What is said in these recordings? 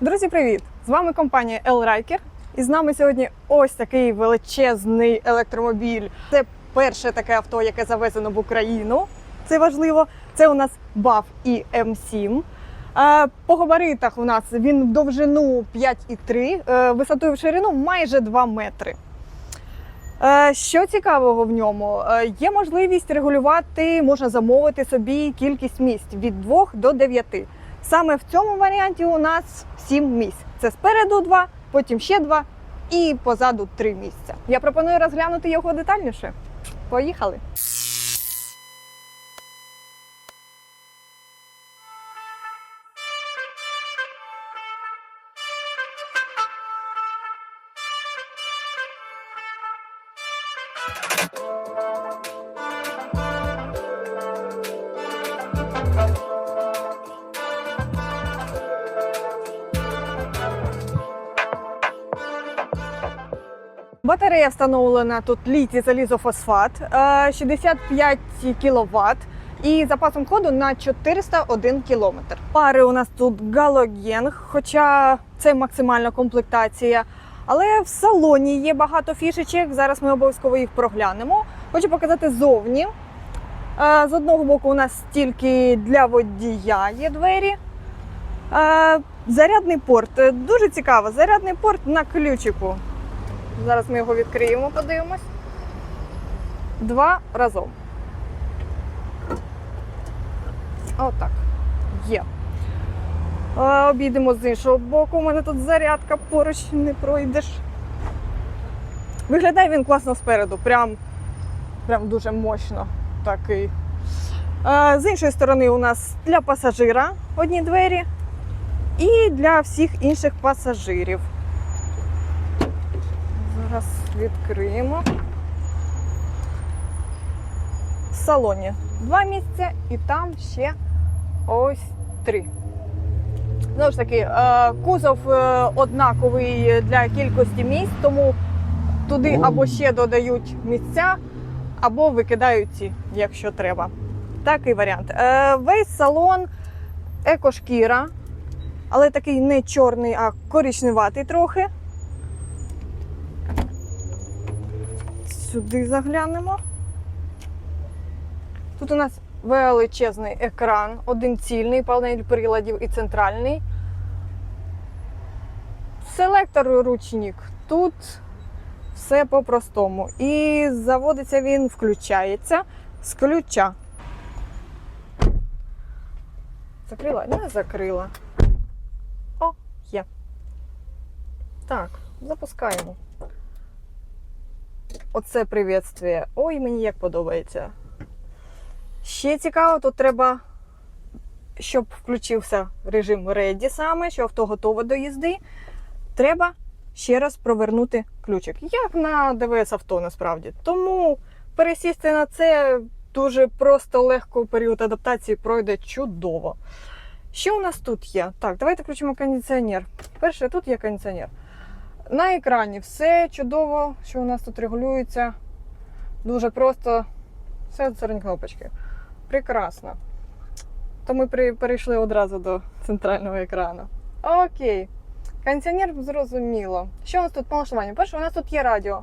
Друзі, привіт! З вами компанія L-Riker. І з нами сьогодні ось такий величезний електромобіль. Це перше таке авто, яке завезено в Україну. Це важливо. Це у нас BAF і М7. Е, По габаритах у нас він в довжину 5,3, е, висотою в ширину майже 2 метри. Е, Що цікавого в ньому? Е, Є можливість регулювати, можна замовити собі кількість місць від 2 до 9. Саме в цьому варіанті у нас 7 місць. Це спереду 2, потім ще 2 і позаду 3 місця. Я пропоную розглянути його детальніше. Поїхали! Батарея встановлена тут літій залізофосфат, е, 65 кВт і запасом ходу на 401 км. Пари у нас тут галоген, хоча це максимальна комплектація. Але в салоні є багато фішечок. Зараз ми обов'язково їх проглянемо. Хочу показати зовні. Е, З одного боку, у нас тільки для водія є двері. Е, Зарядний порт. Е, Дуже цікаво. Зарядний порт на ключику. Зараз ми його відкриємо, подивимось. Два разом. Отак. Є. Обійдемо з іншого боку. У мене тут зарядка поруч не пройдеш. Виглядає він класно спереду, прям, прям дуже мощно такий. З іншої сторони, у нас для пасажира одні двері і для всіх інших пасажирів. Зараз відкриємо. В салоні два місця і там ще ось три. Знову ж таки, е, кузов е, однаковий для кількості місць, тому туди або ще додають місця, або викидають ці, якщо треба. Такий варіант. Е, Весь салон екошкіра, але такий не чорний, а коричневатий трохи. Сюди заглянемо. Тут у нас величезний екран, один цільний, панель приладів і центральний. Селектор ручник. Тут все по-простому. І заводиться він, включається з ключа. Закрила? Не закрила. О, є. Так, запускаємо. Оце привітствує. Ой, мені як подобається. Ще цікаво, тут треба, щоб включився режим Ready саме, що авто готове до їзди. Треба ще раз провернути ключик. Як на ДВС авто насправді. Тому пересісти на це дуже просто легко період адаптації пройде чудово. Що у нас тут є? Так, давайте включимо кондиціонер. Перше, тут є кондиціонер. На екрані все чудово, що у нас тут регулюється. Дуже просто. Все серед кнопочки. Прекрасно. То ми перейшли одразу до центрального екрану. Окей. Кондиціонер зрозуміло. Що у нас тут по налаштуванню? Перше, у нас тут є радіо.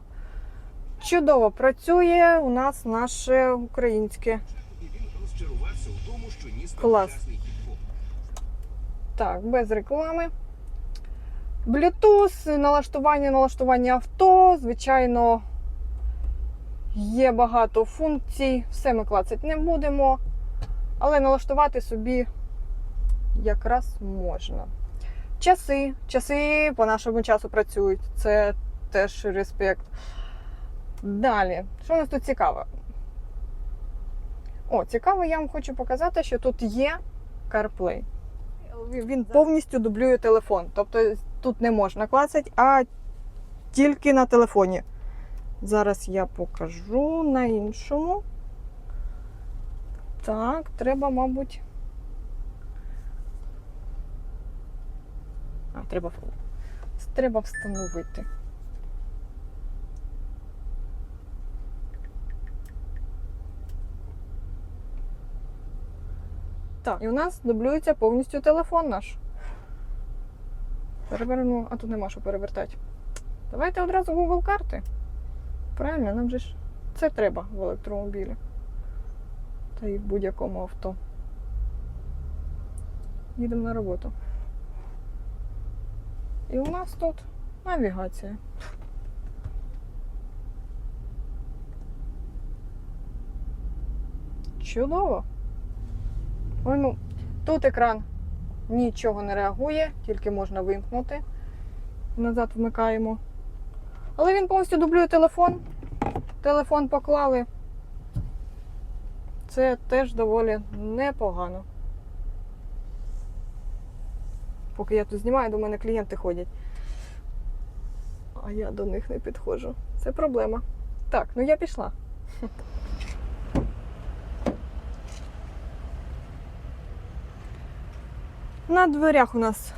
Чудово працює у нас наше українське. Клас. Так, без реклами. Bluetooth, налаштування, налаштування авто. Звичайно, є багато функцій. Все ми клацати не будемо. Але налаштувати собі якраз можна. Часи. Часи по нашому часу працюють. Це теж респект. Далі, що у нас тут цікаве? О, цікаво, я вам хочу показати, що тут є CarPlay. Він повністю дублює телефон. Тобто тут не можна клацати, а тільки на телефоні. Зараз я покажу на іншому. Так, треба, мабуть. А, треба, треба встановити. Так, і у нас дублюється повністю телефон наш. Переверну, а тут нема що перевертати. Давайте одразу Google карти. Правильно, нам же ж це треба в електромобілі. Та і в будь-якому авто. Їдемо на роботу. І у нас тут навігація. Чудово. Ой, ну, тут екран нічого не реагує, тільки можна вимкнути. Назад вмикаємо. Але він повністю дублює телефон. Телефон поклали. Це теж доволі непогано. Поки я тут знімаю, до мене клієнти ходять. А я до них не підходжу. Це проблема. Так, ну я пішла. На дверях у нас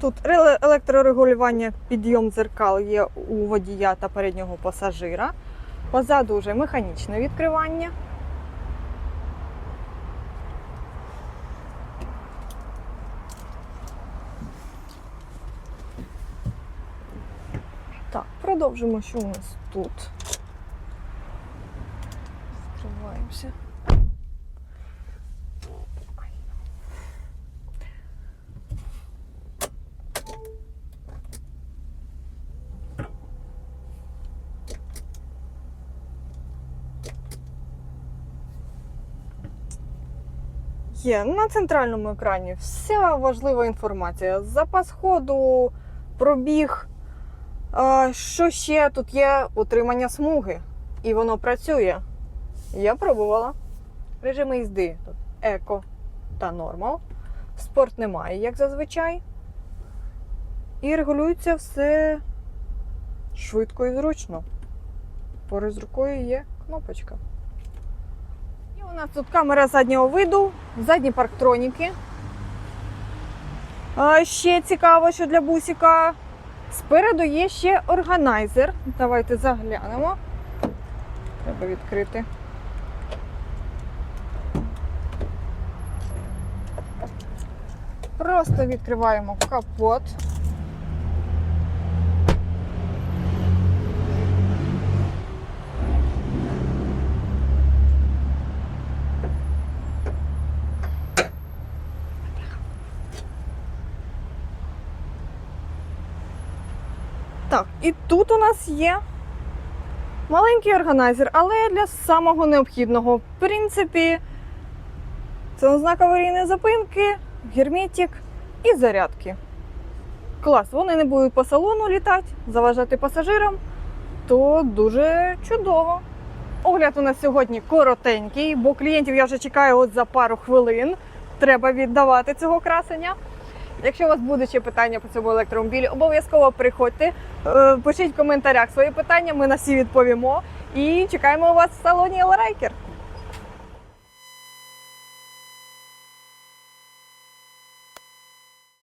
тут електрорегулювання, підйом дзеркал є у водія та переднього пасажира. Позаду вже механічне відкривання. Так, продовжимо, що у нас тут. Скриваємося. Є на центральному екрані вся важлива інформація. Запас ходу, пробіг. Що ще тут є утримання смуги. І воно працює. Я пробувала. Режими їзди тут еко та нормал. Спорт немає, як зазвичай. І регулюється все швидко і зручно. Поруч з рукою є кнопочка. У нас тут камера заднього виду, задні парктроніки. Ще цікаво, що для бусика. Спереду є ще органайзер. Давайте заглянемо. Треба відкрити. Просто відкриваємо капот. Так, і тут у нас є маленький органайзер, але для самого необхідного. В принципі, це знак аварійної зупинки, герметик і зарядки. Клас, вони не будуть по салону літати, заважати пасажирам, то дуже чудово. Огляд у нас сьогодні коротенький, бо клієнтів я вже чекаю от за пару хвилин. Треба віддавати цього красення. Якщо у вас будуть ще питання по цьому електромобілі, обов'язково приходьте, е, пишіть в коментарях свої питання, ми на всі відповімо. І чекаємо вас в салоні Елрайкер.